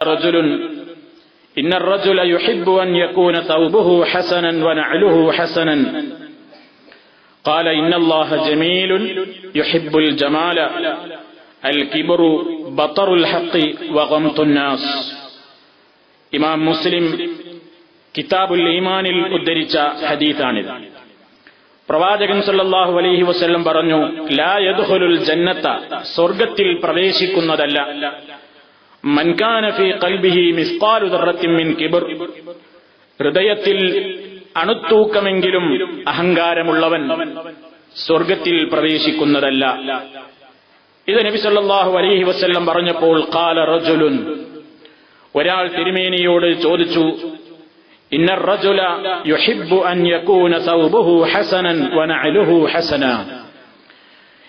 رجل إن الرجل يحب أن يكون ثوبه حسنا ونعله حسنا قال إن الله جميل يحب الجمال الكبر بطر الحق وغمط الناس ഇമാം മുസ്ലിം കിതാബുൽ ഈമാനിൽ ഉദ്ധരിച്ച ഹദീത്താണിത് പ്രവാചകൻ സല്ലല്ലാഹു അലൈഹി വസല്ലം പറഞ്ഞു ലാ യദ്ഖുലുൽ ജന്നത്ത സ്വർഗത്തിൽ പ്രവേശിക്കുന്നതല്ല മിൻ കിബർ. ഹൃദയത്തിൽ അണുത്തൂക്കമെങ്കിലും അഹങ്കാരമുള്ളവൻ സ്വർഗത്തിൽ പ്രവേശിക്കുന്നതല്ല. ഇത് നബി സല്ലാഹു അലഹി വസ്ല്ലം പറഞ്ഞപ്പോൾ കാല റജുലുൻ. ഒരാൾ തിരുമേനിയോട് ചോദിച്ചു ഇന്ന റജുല യുഹിബ്ബു അൻ യകൂന സൗബുഹു ഹസനൻ വനഅലുഹു ഹസന.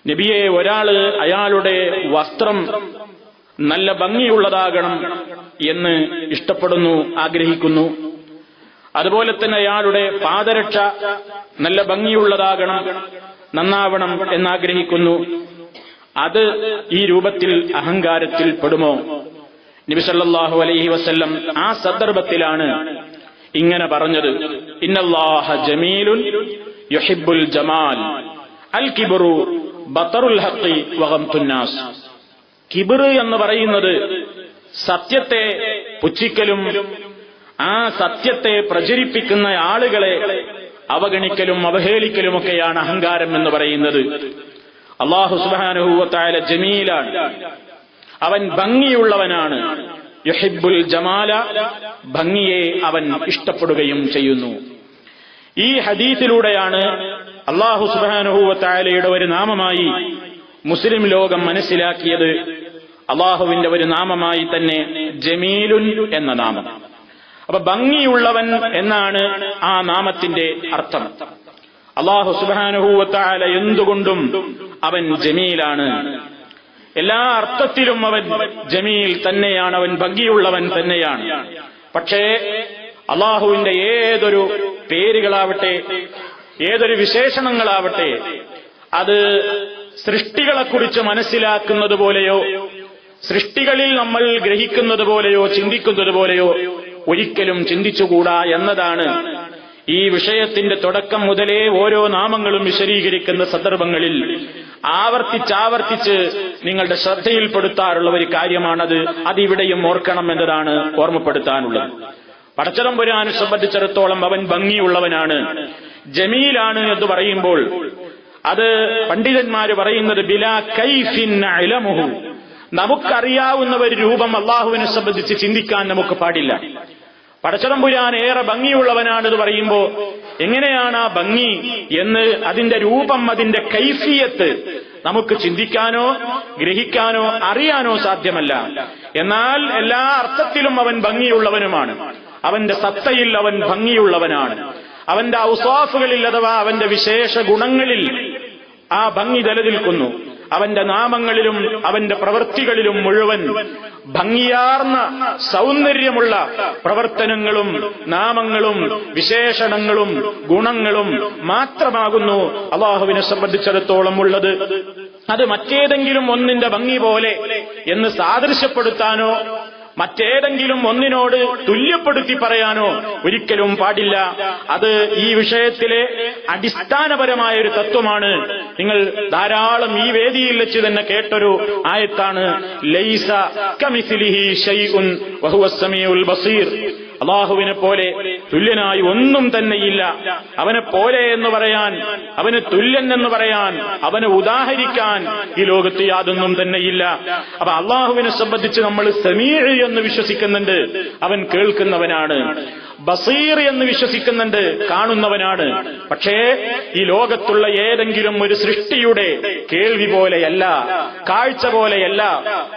നബിയെ ഒരാൾ അയാളുടെ വസ്ത്രം നല്ല ഭംഗിയുള്ളതാകണം എന്ന് ഇഷ്ടപ്പെടുന്നു ആഗ്രഹിക്കുന്നു. അതുപോലെ തന്നെ അയാളുടെ പാദരക്ഷ നല്ല ഭംഗിയുള്ളതാകണം നന്നാവണം എന്നാഗ്രഹിക്കുന്നു. അത് ഈ രൂപത്തിൽ അഹങ്കാരത്തിൽ പെടുമോ? നബിസല്ലാഹു അലൈഹി വസ്ല്ലം ആ സന്ദർഭത്തിലാണ് ഇങ്ങനെ പറഞ്ഞത്. ഇന്നല്ലാഹ ജമീലുൻ യുഹിബ്ബുൽ ജമാൽ അൽ കിബറു ബത്തറുൽ ഹഖി വഗംതുന്നാസ് കിബിർ എന്ന് പറയുന്നത് സത്യത്തെ പുച്ഛിക്കലും ആ സത്യത്തെ പ്രചരിപ്പിക്കുന്ന ആളുകളെ അവഗണിക്കലും അവഹേളിക്കലുമൊക്കെയാണ് അഹങ്കാരം എന്ന് പറയുന്നത്. അള്ളാഹു സുബാനുഭൂവത്തായ ജമീലാണ്. അവൻ ഭംഗിയുള്ളവനാണ്. യുഹിബുൽ ജമാല ഭംഗിയെ അവൻ ഇഷ്ടപ്പെടുകയും ചെയ്യുന്നു. ഈ ഹദീസിലൂടെയാണ് അള്ളാഹു സുബാനുഹൂവത്തായാലയുടെ ഒരു നാമമായി മുസ്ലിം ലോകം മനസ്സിലാക്കിയത് അള്ളാഹുവിന്റെ ഒരു നാമമായി തന്നെ ജമീലുൻ എന്ന നാമം. അപ്പൊ ഭംഗിയുള്ളവൻ എന്നാണ് ആ നാമത്തിന്റെ അർത്ഥം. അള്ളാഹു സുബാനുഭൂവത്താല എന്തുകൊണ്ടും അവൻ ജമീലാണ്. എല്ലാ അർത്ഥത്തിലും അവൻ ജമീൽ തന്നെയാണ് അവൻ ഭംഗിയുള്ളവൻ തന്നെയാണ്. പക്ഷേ അള്ളാഹുവിന്റെ ഏതൊരു പേരുകളാവട്ടെ ഏതൊരു വിശേഷണങ്ങളാവട്ടെ അത് സൃഷ്ടികളെക്കുറിച്ച് മനസ്സിലാക്കുന്നത് പോലെയോ സൃഷ്ടികളിൽ നമ്മൾ ഗ്രഹിക്കുന്നത് പോലെയോ ചിന്തിക്കുന്നത് പോലെയോ ഒരിക്കലും ചിന്തിച്ചുകൂടാ എന്നതാണ് ഈ വിഷയത്തിന്റെ തുടക്കം മുതലേ ഓരോ നാമങ്ങളും വിശദീകരിക്കുന്ന സന്ദർഭങ്ങളിൽ ആവർത്തിച്ചാവർത്തിച്ച് നിങ്ങളുടെ ശ്രദ്ധയിൽപ്പെടുത്താറുള്ള ഒരു കാര്യമാണത്. അതിവിടെയും ഓർക്കണം എന്നതാണ് ഓർമ്മപ്പെടുത്താനുള്ളത്. പടച്ചതമ്പുരാനെ സംബന്ധിച്ചിടത്തോളം അവൻ ഭംഗിയുള്ളവനാണ്. ജമീലാണ് എന്ന് പറയുമ്പോൾ അത് പണ്ഡിതന്മാർ പറയുന്നത് ബിലാ കൈഫിൻ അലമുഹു നമുക്കറിയാവുന്ന ഒരു രൂപം അള്ളാഹുവിനെ സംബന്ധിച്ച് ചിന്തിക്കാൻ നമുക്ക് പാടില്ല. പടച്ചതമ്പുരാൻ ഏറെ ഭംഗിയുള്ളവനാണെന്ന് പറയുമ്പോ എങ്ങനെയാണ് ആ ഭംഗി എന്ന് അതിന്റെ രൂപം അതിന്റെ കൈഫിയത്ത് നമുക്ക് ചിന്തിക്കാനോ ഗ്രഹിക്കാനോ അറിയാനോ സാധ്യമല്ല. എന്നാൽ എല്ലാ അർത്ഥത്തിലും അവൻ ഭംഗിയുള്ളവനുമാണ്. അവന്റെ സത്തയിൽ അവൻ ഭംഗിയുള്ളവനാണ്. അവന്റെ ഔസാഫുകളിൽ അഥവാ അവന്റെ വിശേഷ ഗുണങ്ങളിൽ ആ ഭംഗി നിലനിൽക്കുന്നു. അവന്റെ നാമങ്ങളിലും അവന്റെ പ്രവൃത്തികളിലും മുഴുവൻ ഭംഗിയാർന്ന സൗന്ദര്യമുള്ള പ്രവർത്തനങ്ങളും നാമങ്ങളും വിശേഷണങ്ങളും ഗുണങ്ങളും മാത്രമാകുന്നു അള്ളാഹുവിനെ സംബന്ധിച്ചിടത്തോളം ഉള്ളത്. അത് മറ്റേതെങ്കിലും ഒന്നിന്റെ ഭംഗി പോലെ എന്ന് സാദൃശ്യപ്പെടുത്താനോ മറ്റേതെങ്കിലും ഒന്നിനോട് തുല്യപ്പെടുത്തി പറയാനോ ഒരിക്കലും പാടില്ല. അത് ഈ വിഷയത്തിലെ അടിസ്ഥാനപരമായ ഒരു തത്വമാണ്. നിങ്ങൾ ധാരാളം ഈ വേദിയിൽ വെച്ച് തന്നെ കേട്ടൊരു ആയത്താണ്. ലൈസ കമിസിലിഹി ബസീർ. അള്ളാഹുവിനെ പോലെ തുല്യനായി ഒന്നും തന്നെയില്ല. അവനെ പോലെ എന്ന് പറയാൻ അവന് തുല്യൻ എന്ന് പറയാൻ അവനെ ഉദാഹരിക്കാൻ ഈ ലോകത്ത് യാതൊന്നും തന്നെയില്ല. അപ്പൊ അള്ളാഹുവിനെ സംബന്ധിച്ച് നമ്മൾ സമീർ എന്ന് വിശ്വസിക്കുന്നുണ്ട്. അവൻ കേൾക്കുന്നവനാണ്. ബസീർ എന്ന് വിശ്വസിക്കുന്നുണ്ട്. കാണുന്നവനാണ്. പക്ഷേ ഈ ലോകത്തുള്ള ഏതെങ്കിലും ഒരു സൃഷ്ടിയുടെ കേൾവി പോലെയല്ല കാഴ്ച പോലെയല്ല.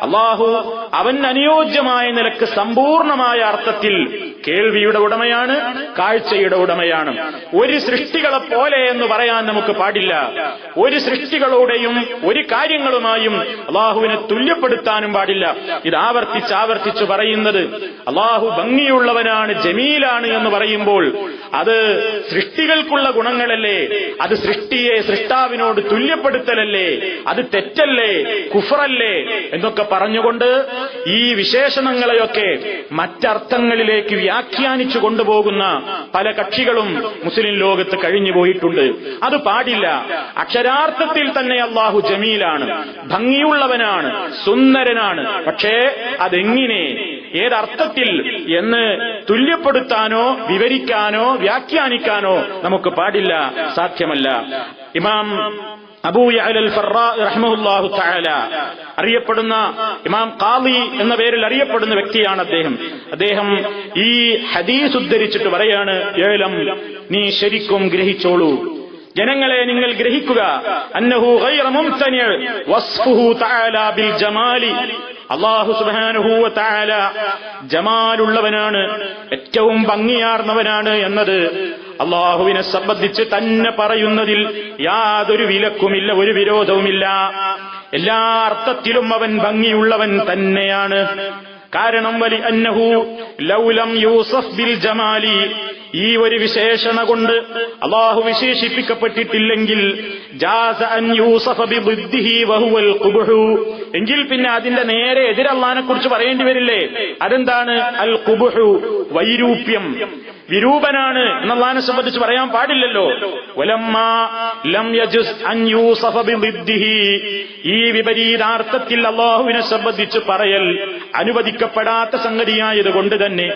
അള്ളാഹു അവൻ അനുയോജ്യമായ നിലയ്ക്ക് സമ്പൂർണമായ അർത്ഥത്തിൽ കേൾവിയുടെ ഉടമയാണ് കാഴ്ചയുടെ ഉടമയാണ്. ഒരു സൃഷ്ടികളെ പോലെ എന്ന് പറയാൻ നമുക്ക് പാടില്ല. ഒരു സൃഷ്ടികളോടെയും ഒരു കാര്യങ്ങളുമായും അള്ളാഹുവിനെ തുല്യപ്പെടുത്താനും പാടില്ല. ഇത് ആവർത്തിച്ച് ആവർത്തിച്ച് പറയുന്നത് അള്ളാഹു ഭംഗിയുള്ളവനാണ് ജമീലാണ് എന്ന് പറയുമ്പോൾ അത് സൃഷ്ടികൾക്കുള്ള ഗുണങ്ങളല്ലേ? അത് സൃഷ്ടിയെ സൃഷ്ടാവിനോട് തുല്യപ്പെടുത്തലല്ലേ? അത് തെറ്റല്ലേ? കുഫറല്ലേ? എന്നൊക്കെ പറഞ്ഞുകൊണ്ട് ഈ വിശേഷണങ്ങളെയൊക്കെ മറ്റർത്ഥങ്ങളിലേക്ക് വ്യാഖ്യാനിച്ചു കൊണ്ടുപോകുന്ന പല കക്ഷികളും മുസ്ലിം ലോകത്ത് കഴിഞ്ഞു പോയിട്ടുണ്ട്. അത് പാടില്ല. അക്ഷരാർത്ഥത്തിൽ തന്നെ അള്ളാഹു ജമീലാണ്. ഭംഗിയുള്ളവനാണ്. സുന്ദരനാണ്. പക്ഷേ അതെങ്ങനെ? ഏതർത്ഥത്തിൽ എന്ന് തുല്യപ്പെടുത്താനോ വിവരിക്കാനോ വ്യാഖ്യാനിക്കാനോ നമുക്ക് പാടില്ല സാധ്യമല്ല. ഇമാം റഹ്മഹുല്ലാഹു തആല അറിയപ്പെടുന്ന ഇമാം ഖാദി എന്ന പേരിൽ അറിയപ്പെടുന്ന വ്യക്തിയാണ് അദ്ദേഹം. അദ്ദേഹം ഈ ഹദീസ് ഉദ്ധരിച്ചിട്ട് പറയാണ് ഏലം നീ ശരിക്കും ഗ്രഹിച്ചോളൂ. ജനങ്ങളെ നിങ്ങൾ ഗ്രഹിക്കുക. അന്നഹു അള്ളാഹു സുബ്ഹാനഹു വ തആല ജമാലുള്ളവനാണ് ഏറ്റവും ഭംഗിയാർന്നവനാണ് എന്നത് അള്ളാഹുവിനെ സംബന്ധിച്ച് തന്നെ പറയുന്നതിൽ യാതൊരു വിലക്കുമില്ല ഒരു വിരോധവുമില്ല. എല്ലാ അർത്ഥത്തിലും അവൻ ഭംഗിയുള്ളവൻ തന്നെയാണ്. കാരണം വലി അന്നഹു ലൗലം യൂസഫ് ബിൽ ജമാലി ഈ ഒരു വിശേഷണ കൊണ്ട് അള്ളാഹു വിശേഷിപ്പിക്കപ്പെട്ടിട്ടില്ലെങ്കിൽ എങ്കിൽ പിന്നെ അതിന്റെ നേരെ എതിരല്ലാനെ കുറിച്ച് പറയേണ്ടി വരില്ലേ? അതെന്താണ്? അൽ കുബുഹു വൈരൂപ്യം. വിരൂപനാണ് എന്നുള്ളതിനെ സംബന്ധിച്ച് പറയാൻ പാടില്ലല്ലോ. ഈ വിപരീതാർത്ഥത്തിൽ അള്ളാഹുവിനെ സംബന്ധിച്ച് പറയൽ അനുവദിക്കപ്പെടാത്ത സംഗതിയായത് കൊണ്ട് തന്നെ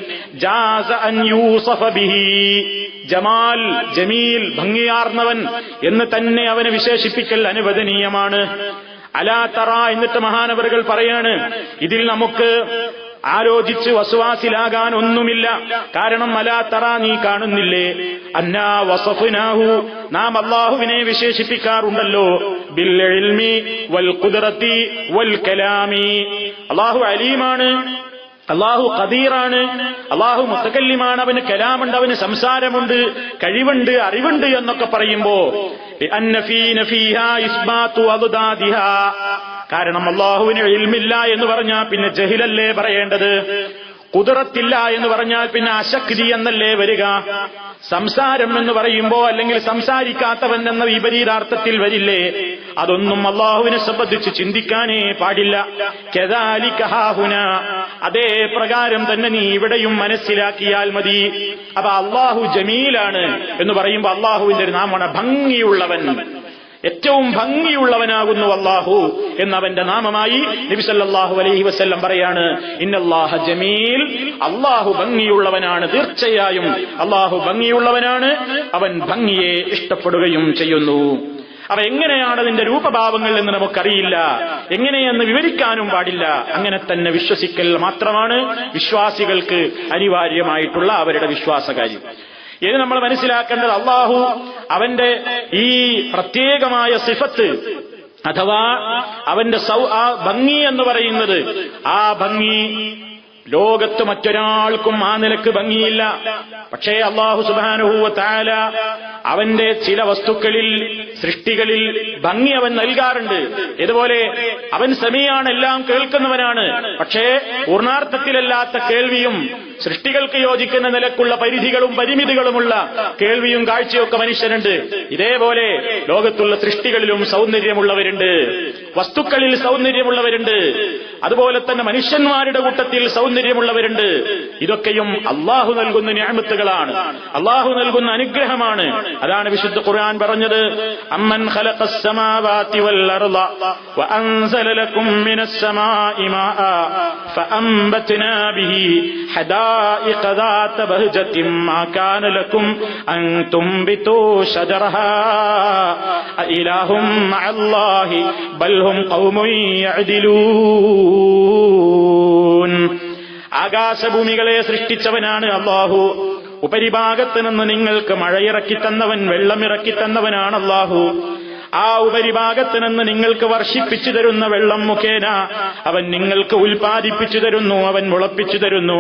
ജമാൽ ജമീൽ ഭംഗിയാർന്നവൻ എന്ന് തന്നെ അവനെ വിശേഷിപ്പിക്കൽ അനുവദനീയമാണ്. അലാ തറ എന്നിട്ട് മഹാനവറുകൾ പറയാണ് ഇതിൽ നമുക്ക് ആലോചിച്ച് വസുവാസിലാകാൻ ഒന്നുമില്ല കാരണം അലാ തറ നീ കാണുന്നില്ലേ? അന്നാ വസഫുനാഹു. നാം അള്ളാഹുവിനെ വിശേഷിപ്പിക്കാറുണ്ടല്ലോ. ഇൽമി വൽ ഖുദ്റത്തി വൽ കലാമി അള്ളാഹു അലീമാണ്. അള്ളാഹു ഖദീറാണ്. അള്ളാഹു മുത്തക്കല്ലിമാണ് അവന് കലാമുണ്ട് അവന് സംസാരമുണ്ട് കഴിവുണ്ട് അറിവുണ്ട് എന്നൊക്കെ പറയുമ്പോ കാരണം അള്ളാഹുവിന് ഇൽമില്ല എന്ന് പറഞ്ഞാൽ പിന്നെ ജഹിലല്ലേ പറയേണ്ടത്? കുതിറത്തില്ല എന്ന് പറഞ്ഞാൽ പിന്നെ അശക്തി എന്നല്ലേ വരിക? സംസാരം എന്ന് പറയുമ്പോ അല്ലെങ്കിൽ സംസാരിക്കാത്തവൻ എന്ന വിപരീതാർത്ഥത്തിൽ വരില്ലേ? അതൊന്നും അള്ളാഹുവിനെ സംബന്ധിച്ച് ചിന്തിക്കാനേ പാടില്ല. കെതാലിക്കഹാഹുന അതേ പ്രകാരം തന്നെ നീ ഇവിടെയും മനസ്സിലാക്കിയാൽ മതി. അപ്പൊ അള്ളാഹു ജമീലാണ് എന്ന് പറയുമ്പോ അള്ളാഹുവിന്റെ ഒരു നാമമാണ് ഭംഗിയുള്ളവൻ. ഏറ്റവും ഭംഗിയുള്ളവനാകുന്നു അള്ളാഹു എന്നവന്റെ നാമമായി നബിസല്ലാഹു അലൈഹി വസ്ല്ലം പറയാണ് ഇന്നല്ലാഹ ജമീൽ. അള്ളാഹു ഭംഗിയുള്ളവനാണ് തീർച്ചയായും അള്ളാഹു ഭംഗിയുള്ളവനാണ് അവൻ ഭംഗിയെ ഇഷ്ടപ്പെടുകയും ചെയ്യുന്നു. അവ എങ്ങനെയാണ് അതിന്റെ രൂപഭാവങ്ങൾ എന്ന് നമുക്കറിയില്ല എങ്ങനെയെന്ന് വിവരിക്കാനും പാടില്ല. അങ്ങനെ തന്നെ വിശ്വസിക്കൽ മാത്രമാണ് വിശ്വാസികൾക്ക് അനിവാര്യമായിട്ടുള്ള അവരുടെ വിശ്വാസകാര്യം. ഇനി നമ്മൾ മനസ്സിലാക്കേണ്ടത് അള്ളാഹു അവന്റെ ഈ പ്രത്യേകമായ സിഫത്ത് അഥവാ അവന്റെ സൗ ആ ഭംഗി എന്ന് പറയുന്നത് ആ ഭംഗി ലോകത്ത് മറ്റൊരാൾക്കും ആ നിലയ്ക്ക് ഭംഗിയില്ല. പക്ഷേ അള്ളാഹു സുബാനുഹൂവ താല അവന്റെ ചില വസ്തുക്കളിൽ സൃഷ്ടികളിൽ ഭംഗി അവൻ നൽകാറുണ്ട്. ഇതുപോലെ അവൻ സമയാണ് എല്ലാം കേൾക്കുന്നവനാണ്. പക്ഷേ പൂർണാർത്ഥത്തിലല്ലാത്ത കേൾവിയും സൃഷ്ടികൾക്ക് യോജിക്കുന്ന നിലക്കുള്ള പരിധികളും പരിമിതികളുമുള്ള കേൾവിയും കാഴ്ചയൊക്കെ മനുഷ്യനുണ്ട്. ഇതേപോലെ ലോകത്തുള്ള സൃഷ്ടികളിലും സൗന്ദര്യമുള്ളവരുണ്ട്. വസ്തുക്കളിൽ സൗന്ദര്യമുള്ളവരുണ്ട്. അതുപോലെ തന്നെ മനുഷ്യന്മാരുടെ കൂട്ടത്തിൽ സൗന്ദര്യമുള്ളവരുണ്ട്. ഇതൊക്കെയും അള്ളാഹു നൽകുന്ന ഞാമത്തുകളാണ്. അള്ളാഹു നൽകുന്ന അനുഗ്രഹമാണ്. അതാണ് വിശുദ്ധ ഖുർആൻ പറഞ്ഞത് അമ്മൻ ഖലഖസ് സമാവാതി വൽ അർള വഅൻസല ലക്കും മിനസ് സമാഇ മാഅ ഫഅംബത്നാ ബിഹി حدائق ذات بهجة ما كان لكم أن تنبتوا شجرها أإله مع الله بل هم قوم يعدلون ആകാശഭൂമികളെ സൃഷ്ടിച്ചവനാണ് അള്ളാഹു ഉപരിഭാഗത്ത് നിന്ന് നിങ്ങൾക്ക് മഴയിറക്കി തന്നവൻ വെള്ളമിറക്കി തന്നവനാണ് അള്ളാഹു ആ ഉപരിഭാഗത്ത് നിന്ന് നിങ്ങൾക്ക് വർഷിപ്പിച്ചു തരുന്ന വെള്ളം മുഖേന അവൻ നിങ്ങൾക്ക് ഉൽപ്പാദിപ്പിച്ചു തരുന്നു അവൻ മുളപ്പിച്ചു തരുന്നു.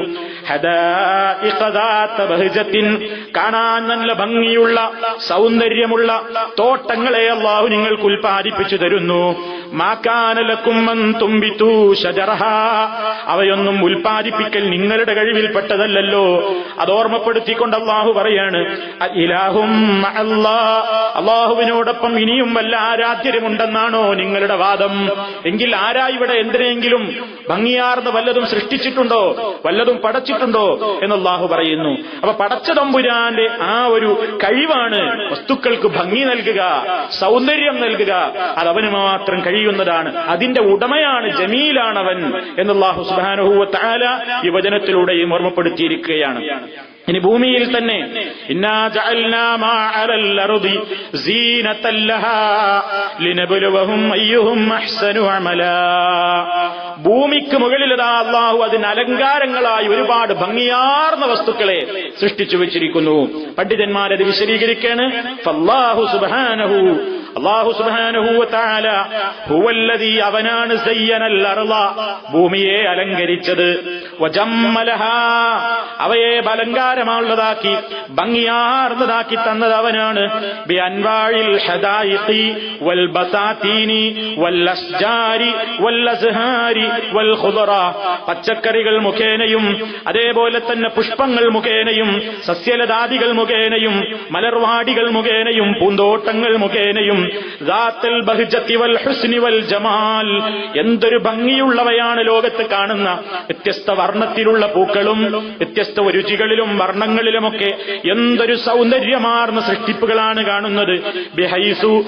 കാണാൻ നല്ല ഭംഗിയുള്ള സൗന്ദര്യമുള്ള തോട്ടങ്ങളെ അള്ളാഹു നിങ്ങൾക്ക് ഉൽപ്പാദിപ്പിച്ചു തരുന്നു. മാക്കാനലക്കുമ്മൻ തുമ്പിത്തു ഷജറഹ അവയൊന്നും ഉൽപ്പാദിപ്പിക്കൽ നിങ്ങളുടെ കഴിവിൽപ്പെട്ടതല്ലല്ലോ. അത് ഓർമ്മപ്പെടുത്തിക്കൊണ്ട് അള്ളാഹു പറയാണ് ഇലാഹും അള്ളാഹുവിനോടൊപ്പം ഇനിയും വല്ല ആരാധ്യരുമുണ്ടെന്നാണോ നിങ്ങളുടെ വാദം. എങ്കിൽ ആരാ ഇവിടെ എന്തിനെങ്കിലും ഭംഗിയാർന്ന വല്ലതും സൃഷ്ടിച്ചിട്ടുണ്ടോ? വല്ലതും പടച്ചിട്ടുണ്ടോ? എന്ന് അള്ളാഹു പറയുന്നു. അപ്പൊ പടച്ച തമ്പുരാന്റെ ആ ഒരു കഴിവാണ് വസ്തുക്കൾക്ക് ഭംഗി നൽകുക സൗന്ദര്യം നൽകുക. അത് അവന് മാത്രം കഴിയുന്നതാണ്. അതിന്റെ ഉടമയാണ് ജമീലാണവൻ എന്നുള്ളാഹു സുബാനുഹൂവ ഈ വചനത്തിലൂടെയും ഓർമ്മപ്പെടുത്തിയിരിക്കുകയാണ്. ഇനി ഭൂമിയിൽ തന്നെ ഭൂമിക്ക് മുകളിലതാ അള്ളാഹു അതിന് അലങ്കാരങ്ങളായി ഒരുപാട് ഭംഗിയാർന്ന വസ്തുക്കളെ സൃഷ്ടിച്ചു വെച്ചിരിക്കുന്നു. പണ്ഡിതന്മാരത് വിശദീകരിക്കാണ്. അള്ളാഹു സുബ്ഹാനഹു ഹുവല്ലതി അവനാണ് സയ്യനൽ ഭൂമിയെ അലങ്കരിച്ചത്. അവയെ അലങ്കാരമുള്ളതാക്കി ഭംഗിയാർന്നതാക്കി തന്നത് അവനാണ്. പച്ചക്കറികൾ മുഖേനയും അതേപോലെ തന്നെ പുഷ്പങ്ങൾ മുഖേനയും സസ്യലതാദികൾ മുഖേനയും മലർവാടികൾ മുഖേനയും പൂന്തോട്ടങ്ങൾ മുഖേനയും ജമാൽ എന്തൊരു ഭംഗിയുള്ളവയാണ് ലോകത്ത് കാണുന്ന. വ്യത്യസ്ത വർണത്തിലുള്ള പൂക്കളും വ്യത്യസ്ത രുചികളിലും വർണങ്ങളിലുമൊക്കെ എന്തൊരു സൗന്ദര്യമാർന്ന സൃഷ്ടിപ്പുകളാണ് കാണുന്നത്. ബിഹൈസു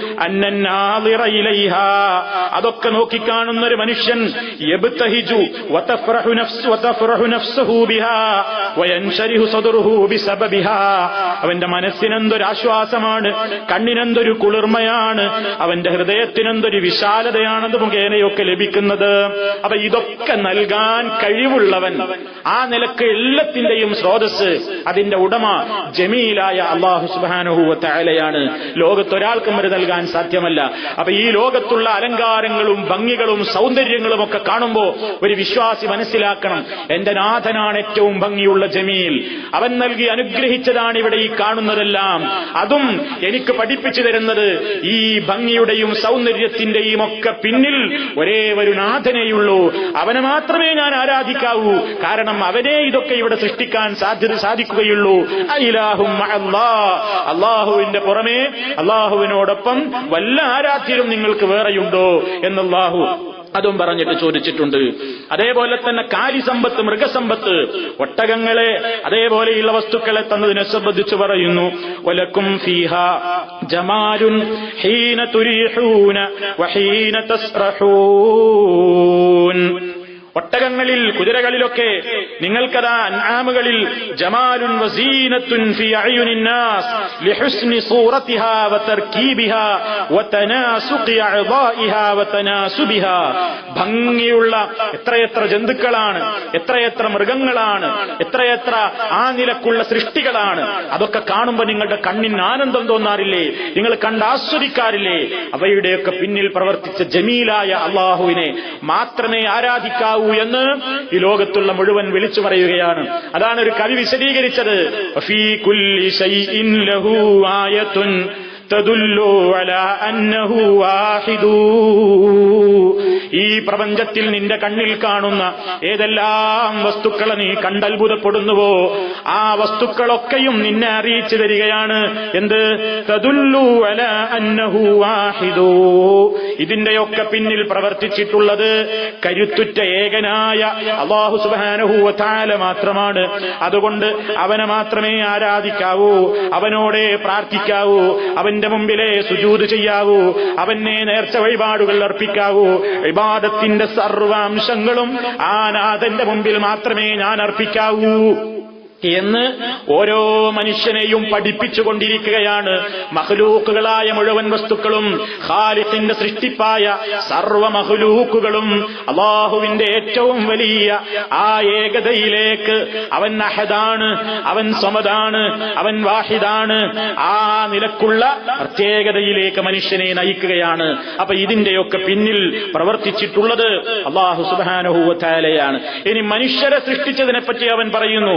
അതൊക്കെ നോക്കിക്കാണുന്ന ഒരു മനുഷ്യൻ ബിഹാ. സദറുഹു അവന്റെ മനസ്സിനെന്തൊരു ആശ്വാസമാണ്. കണ്ണിനെന്തൊരു കുളിർമയാണ് അവന്റെ ഹൃദയത്തിനെന്തൊരു വിശാലതയാണെന്ന് മുഖേനയൊക്കെ ലഭിക്കുന്നത്. അപ്പൊ ഇതൊക്കെ നൽകാൻ കഴിവുള്ളവൻ ആ നിലയ്ക്ക് എല്ലാത്തിന്റെയും സ്രോതസ് അതിന്റെ ഉടമ ജമീലായ അള്ളാഹു സുബാനുഹൂവ ലോകത്തൊരാൾക്കും വരെ നൽകാൻ സാധ്യമല്ല. അപ്പൊ ഈ ലോകത്തുള്ള അലങ്കാരങ്ങളും ഭംഗികളും സൗന്ദര്യങ്ങളും ഒക്കെ കാണുമ്പോ ഒരു വിശ്വാസി മനസ്സിലാക്കണം എന്റെ നാഥനാണ് ഏറ്റവും ഭംഗിയുള്ള ജമീൽ. അവൻ നൽകി അനുഗ്രഹിച്ചതാണ് ഇവിടെ ഈ കാണുന്നതെല്ലാം. അതും എനിക്ക് പഠിപ്പിച്ചു തരുന്നത് ഭംഗിയുടെയും സൗന്ദര്യത്തിന്റെയും ഒക്കെ പിന്നിൽ ഒരേ ഒരു നാഥനെയുള്ളൂ. അവനെ മാത്രമേ ഞാൻ ആരാധിക്കാവൂ. കാരണം അവനെ ഇതൊക്കെ ഇവിടെ സൃഷ്ടിക്കാൻ സാധ്യത സാധിക്കുകയുള്ളൂ. അയിലാഹും അള്ളാഹുവിന്റെ പുറമേ അള്ളാഹുവിനോടൊപ്പം വല്ല ആരാധ്യരും നിങ്ങൾക്ക് വേറെയുണ്ടോ എന്നല്ലാഹു അതും പറഞ്ഞിട്ട് ചോദിച്ചിട്ടുണ്ട്. അതേപോലെ തന്നെ കാലിസമ്പത്ത് മൃഗസമ്പത്ത് ഒട്ടകങ്ങളെ അതേപോലെയുള്ള വസ്തുക്കളെ തന്നതിനെ സംബന്ധിച്ച് പറയുന്നു. ഒലക്കും ഫീഹ ജമാലുൻ ഹീന തുരീഹൂന വഹീന തസ്റഹൂൻ. ഒട്ടകങ്ങളിൽ കുതിരകളിലൊക്കെ നിങ്ങൾക്കതാ അൻആമുകളിൽ ജമാലുൻ വസീനത്തുൻ ഫി അയുനിന്നാസ് ലിഹുസ്നി സൂറത്തിഹാ വതർകീബിഹാ വതനാസുഖി അഅദാഇഹാ വതനാസുബിഹാ ഭംഗിയുള്ള എത്രയെത്ര ജന്തുക്കളാണ് എത്രയെത്ര മൃഗങ്ങളാണ് എത്രയെത്ര ആ നിലക്കുള്ള സൃഷ്ടികളാണ്. അതൊക്കെ കാണുമ്പോൾ നിങ്ങളുടെ കണ്ണിന് ആനന്ദം തോന്നാറില്ലേ? നിങ്ങൾ കണ്ട് ആസ്വദിക്കാറില്ലേ? അവയുടെയൊക്കെ പിന്നിൽ പ്രവർത്തിച്ച ജമീലായ അള്ളാഹുവിനെ മാത്രമേ ആരാധിക്കാവൂ എന്ന് ഈ ലോകത്തുള്ള മുഴുവൻ വിളിച്ചു പറയുകയാണ്. അതാണ് ഒരു കവി വിശദീകരിച്ചത്. തദുല്ലു അലാ അന്നഹു വാഹിദൂ. ഈ പ്രപഞ്ചത്തിൽ നിന്റെ കണ്ണിൽ കാണുന്ന ഏതെല്ലാം വസ്തുക്കളെ നീ കണ്ടത്ഭുതപ്പെടുന്നുവോ ആ വസ്തുക്കളൊക്കെയും നിന്നെ അറിയിച്ചു തരികയാണ്. എന്ത്? തദുല്ലു അല അന്നഹു ഇതിന്റെയൊക്കെ പിന്നിൽ പ്രവർത്തിച്ചിട്ടുള്ളത് കരുത്തുറ്റ ഏകനായ അള്ളാഹു സുബാനഹുവത്താല മാത്രമാണ്. അതുകൊണ്ട് അവനെ മാത്രമേ ആരാധിക്കാവൂ അവനോടെ പ്രാർത്ഥിക്കാവൂ അവന്റെ മുമ്പിലെ സുജൂത് ചെയ്യാവൂ അവനെ നേർച്ച വഴിപാടുകൾ അർപ്പിക്കാവൂ. വിവാദത്തിന്റെ സർവാംശങ്ങളും ആ നാഥന്റെ മുമ്പിൽ മാത്രമേ ഞാൻ അർപ്പിക്കാവൂ എന്ന് ഓരോ മനുഷ്യനെയും പഠിപ്പിച്ചുകൊണ്ടിരിക്കുകയാണ്. മഹലൂക്കുകളായ മുഴുവൻ വസ്തുക്കളും ഖാലിഫിന്റെ സൃഷ്ടിപ്പായ സർവ മഹലൂക്കുകളും അള്ളാഹുവിന്റെ ഏറ്റവും വലിയ ആ ഏകതയിലേക്ക് അവൻ അഹദാണ് അവൻ സമതാണ് അവൻ വാഹിദാണ് ആ നിലക്കുള്ള പ്രത്യേകതയിലേക്ക് മനുഷ്യനെ നയിക്കുകയാണ്. അപ്പൊ ഇതിന്റെയൊക്കെ പിന്നിൽ പ്രവർത്തിച്ചിട്ടുള്ളത് അള്ളാഹു സുബാനുഹൂവത്താലയാണ് ഇനി മനുഷ്യരെ സൃഷ്ടിച്ചതിനെ പറ്റി അവൻ പറയുന്നു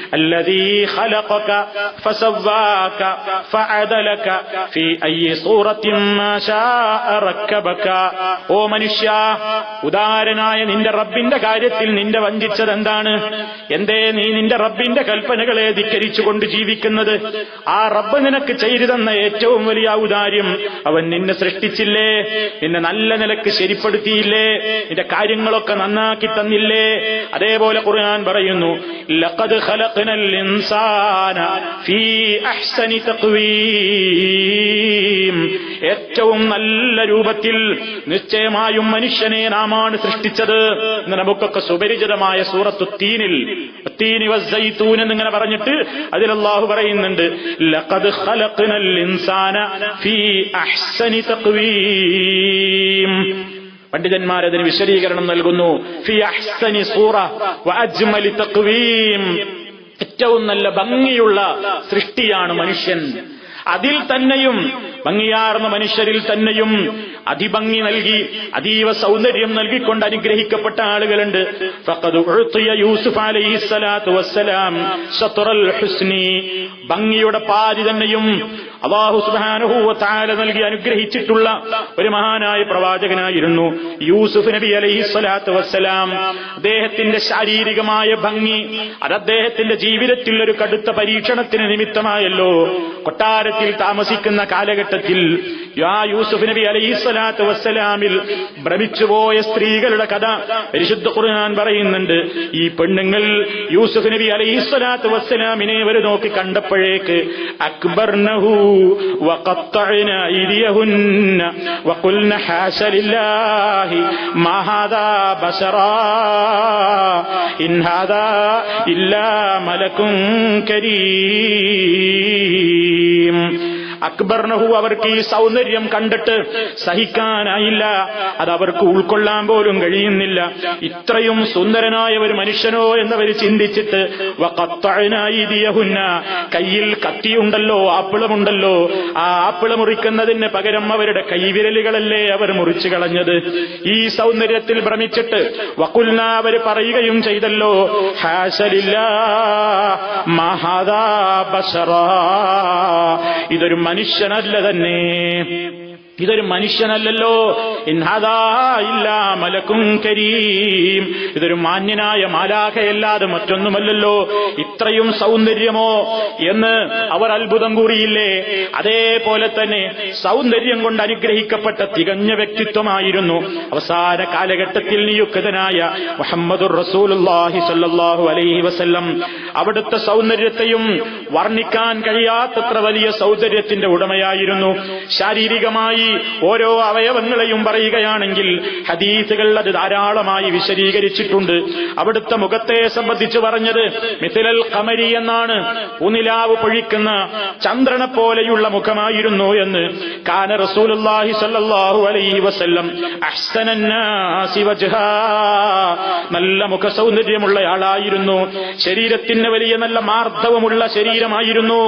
الذي خلقك فسواك فعدلك في أي صورة ما شاء ركبك ഓ മനുഷ്യ ഉദാരനായ നിന്റെ റബ്ബിന്റെ കാര്യത്തിൽ നിന്റെ വഞ്ചിച്ചത് എന്താണ് എന്തേ നീ നിന്റെ റബ്ബിന്റെ കൽപ്പനകളെ ധിക്കരിച്ചുകൊണ്ട് ജീവിക്കുന്നത് ആ റബ്ബ് നിനക്ക് ചെയ്തു തന്ന ഏറ്റവും വലിയ ഔദാര്യം അവൻ നിന്നെ സൃഷ്ടിച്ചില്ലേ നിന്നെ നല്ല നിലക്ക് ശരിപ്പെടുത്തിയില്ലേ നിന്റെ കാര്യങ്ങളൊക്കെ നന്നാക്കി തന്നില്ലേ അതേപോലെ ഖുർആൻ പറയുന്നു ലഖദ് ഖലഖ്നൽ الإنسان في أحسن تقويم ഏറ്റവും നല്ല രൂപത്തിൽ നിശ്ചയമായും മനുഷ്യനെ നാമാണ് സൃഷ്ടിച്ചത്. എന്ന് നമുക്കൊക്കെ സുപരിചിതമായ സൂറത്തു തീനിൽ തീനി വസ്സൈത്തൂൻ എന്നിങ്ങനെ പറഞ്ഞിട്ട് അതിൽ പറയുന്നുണ്ട് ലഖദ് ഖലഖ്നൽ ഇൻസാന ഫീ അഹ്സനി തഖ്വീം പണ്ഡിതന്മാർ അതിന് വിശദീകരണം നൽകുന്നു ഫി അഹ്സനി സൂറ വ തഖ്വീം ഏറ്റവും നല്ല ഭംഗിയുള്ള സൃഷ്ടിയാണ് മനുഷ്യൻ. അതിൽ തന്നെയും ഭംഗിയാർന്ന മനുഷ്യരിൽ തന്നെയും അതിഭംഗി നൽകി അതീവ സൗന്ദര്യം നൽകിക്കൊണ്ട് അനുഗ്രഹിക്കപ്പെട്ട ആളുകളുണ്ട്. യൂസുഫ് അലൈഹി സ്വലാത്തു വസ്സലാം ഭംഗിയുടെ പാതി തന്നെയും അള്ളാഹു തആല നൽകി അനുഗ്രഹിച്ചിട്ടുള്ള ഒരു മഹാനായ പ്രവാചകനായിരുന്നു യൂസുഫ് നബി അലൈഹി സ്വലാത്തു വസ്സലാം. അദ്ദേഹത്തിന്റെ ശാരീരികമായ ഭംഗി അത് അദ്ദേഹത്തിന്റെ ജീവിതത്തിൽ ഒരു കടുത്ത പരീക്ഷണത്തിന് നിമിത്തമായല്ലോ. കൊട്ടാരത്തിൽ താമസിക്കുന്ന കാലഘട്ടത്തിൽ യാ യൂസുഫ് നബി അലൈഹി സ്വലാത്തു വസ്സലാമിൽ ഭ്രമിച്ചുപോയ സ്ത്രീകളുടെ കഥ പരിശുദ്ധ ഖുർആൻ പറയുന്നുണ്ട്. ഈ പെണ്ണുങ്ങൾ യൂസുഫ് നബി അലൈഹി സ്വലാത്തു വസ്സലാമിനെ അവർ നോക്കി കണ്ടപ്പോഴേക്ക് وقطعنا أيديهن وقلنا حاش لله ما هذا بشرا إن هذا إلا ملك كريم അക്ബർനഹു അവർക്ക് ഈ സൗന്ദര്യം കണ്ടിട്ട് സഹിക്കാനായില്ല. അത് അവർക്ക് ഉൾക്കൊള്ളാൻ പോലും കഴിയുന്നില്ല. ഇത്രയും സുന്ദരനായ ഒരു മനുഷ്യനോ എന്നവർ ചിന്തിച്ചിട്ട് കയ്യിൽ കത്തിയുണ്ടല്ലോ ആപ്പിളമുണ്ടല്ലോ. ആ ആപ്പിള മുറിക്കുന്നതിന് പകരം അവരുടെ കൈവിരലുകളല്ലേ അവർ മുറിച്ചു കളഞ്ഞത്? ഈ സൗന്ദര്യത്തിൽ ഭ്രമിച്ചിട്ട് വക്കുൽന അവർ പറയുകയും ചെയ്തല്ലോ ഹാസലില്ല മഹാദാ ബസറ. ഇതൊരു മനുഷ്യനല്ല തന്നെ ഇതൊരു മനുഷ്യനല്ലല്ലോ. ഇല്ല മലക്കും കരീം. ഇതൊരു മാന്യനായ മാലാഖയല്ലാതെ മറ്റൊന്നുമല്ലല്ലോ. ഇത്രയും സൗന്ദര്യമോ എന്ന് അവർ അത്ഭുതം കൂറിയില്ലേ? അതേപോലെ തന്നെ സൗന്ദര്യം കൊണ്ട് അനുഗ്രഹിക്കപ്പെട്ട തികഞ്ഞ വ്യക്തിത്വമായിരുന്നു അവസാന കാലഘട്ടത്തിൽ നിയുക്തനായ സല്ലല്ലാഹു അലൈഹി വസല്ലം. അവിടുത്തെ സൗന്ദര്യത്തെയും വർണിക്കാൻ കഴിയാത്തത്ര വലിയ സൗന്ദര്യത്തിന്റെ ഉടമയായിരുന്നു. ശാരീരികമായി ഓരോ അവയവങ്ങളെയും പറയുകയാണെങ്കിൽ ഹദീസുകൾ അത് ധാരാളമായി വിശദീകരിച്ചിട്ടുണ്ട്. അവിടുത്തെ മുഖത്തെ സംബന്ധിച്ച് പറഞ്ഞത് മിഥിലൽ കമരി എന്നാണ്. ഉനിലാവ് പൊഴിക്കുന്ന ചന്ദ്രനെ പോലെയുള്ള മുഖമായിരുന്നു എന്ന് കാന സ്വല്ലല്ലാഹു അലൈഹി വസല്ലം. അഹ്സനന്നാസി നല്ല മുഖ സൗന്ദര്യമുള്ള ആളായിരുന്നു ശരീരത്തിന് വലിയ നല്ല മാർദ്ദവമുള്ള ശരീരമായിരുന്നു.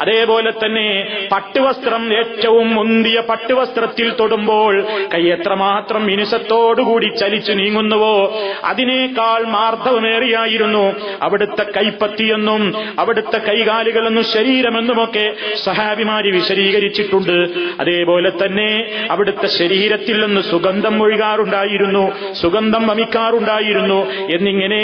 അതേപോലെ തന്നെ പട്ടുവസ്ത്രം ഏറ്റവും മുന്തിയ പട്ടുവസ്ത്രത്തിൽ തൊടുമ്പോൾ കൈ എത്രമാത്രം മിനുസത്തോടുകൂടി ചലിച്ചു നീങ്ങുന്നുവോ? അതിനേക്കാൾ മാർദ്ദവമേറിയായിരുന്നു അവിടുത്തെ കൈപ്പത്തിയെന്നും അവിടുത്തെ കൈകാലുകളെന്നും ശരീരമെന്നുമൊക്കെ സഹാബിമാരി വിശദീകരിച്ചിട്ടുണ്ട്. അതേപോലെ തന്നെ അവിടുത്തെ ശരീരത്തിൽ നിന്ന് സുഗന്ധം ഒഴുകാറുണ്ടായിരുന്നു സുഗന്ധം വമിക്കാറുണ്ടായിരുന്നു എന്നിങ്ങനെ